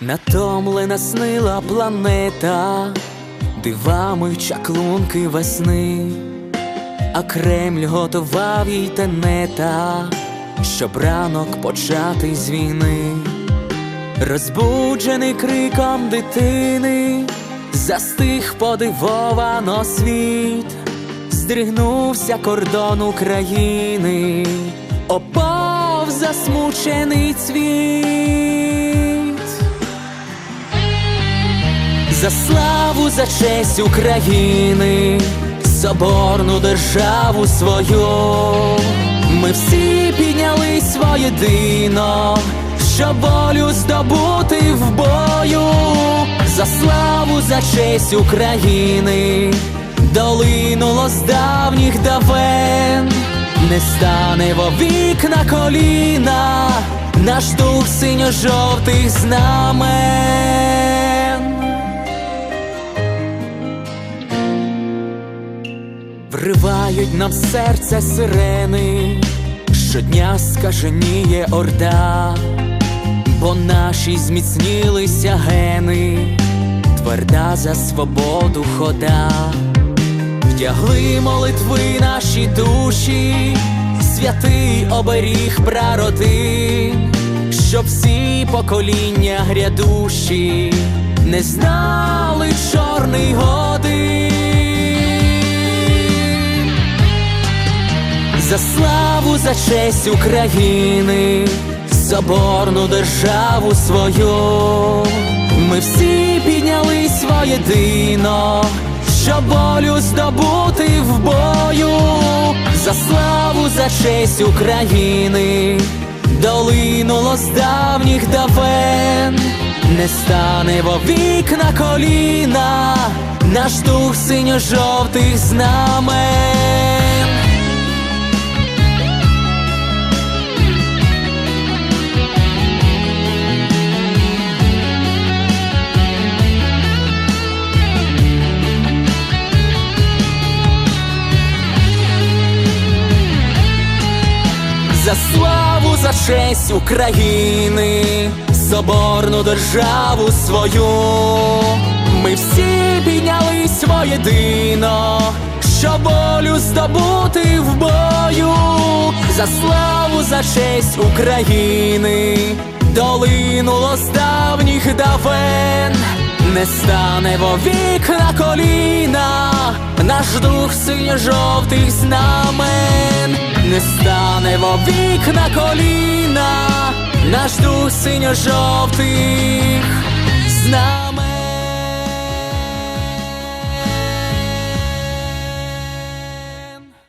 Натомлена снила планета, дивами чаклунки весни, а Кремль готував їй тенета, щоб ранок почати з війни, розбуджений криком дитини, застиг подивовано світ, здригнувся кордон України, опав засмучений цвіт. За славу, за честь України, соборну державу свою, ми всі піднялись воєдино, щоб волю здобути в бою, за славу, за честь України, долинуло з давніх давен, не стане вовік на коліна, наш дух синьо-жовтих знамен. Вривають нам серце сирени, щодня скаженіє орда, бо наші зміцнілися гени, тверда за свободу хода, вдягли молитви наші душі, святий оберіг прароди, щоб всі покоління грядущі не знали чорний годин. За славу, за честь України, соборну державу свою, ми всі піднялись воєдино, щоб волю здобути в бою, за славу, за честь України, долинуло з давніх давен, не стане вовік на коліна, наш дух синьо-жовтих знамен. Славу, за честь України, соборну державу свою, ми всі піднялись воєдино, щоб волю здобути в бою, за славу, за честь України, долинуло з давніх давен, не стане вовік на коліна, наш дух синьо-жовтий знамен, не стане в вікна коліна, наш дух синьо-жовтих знамен.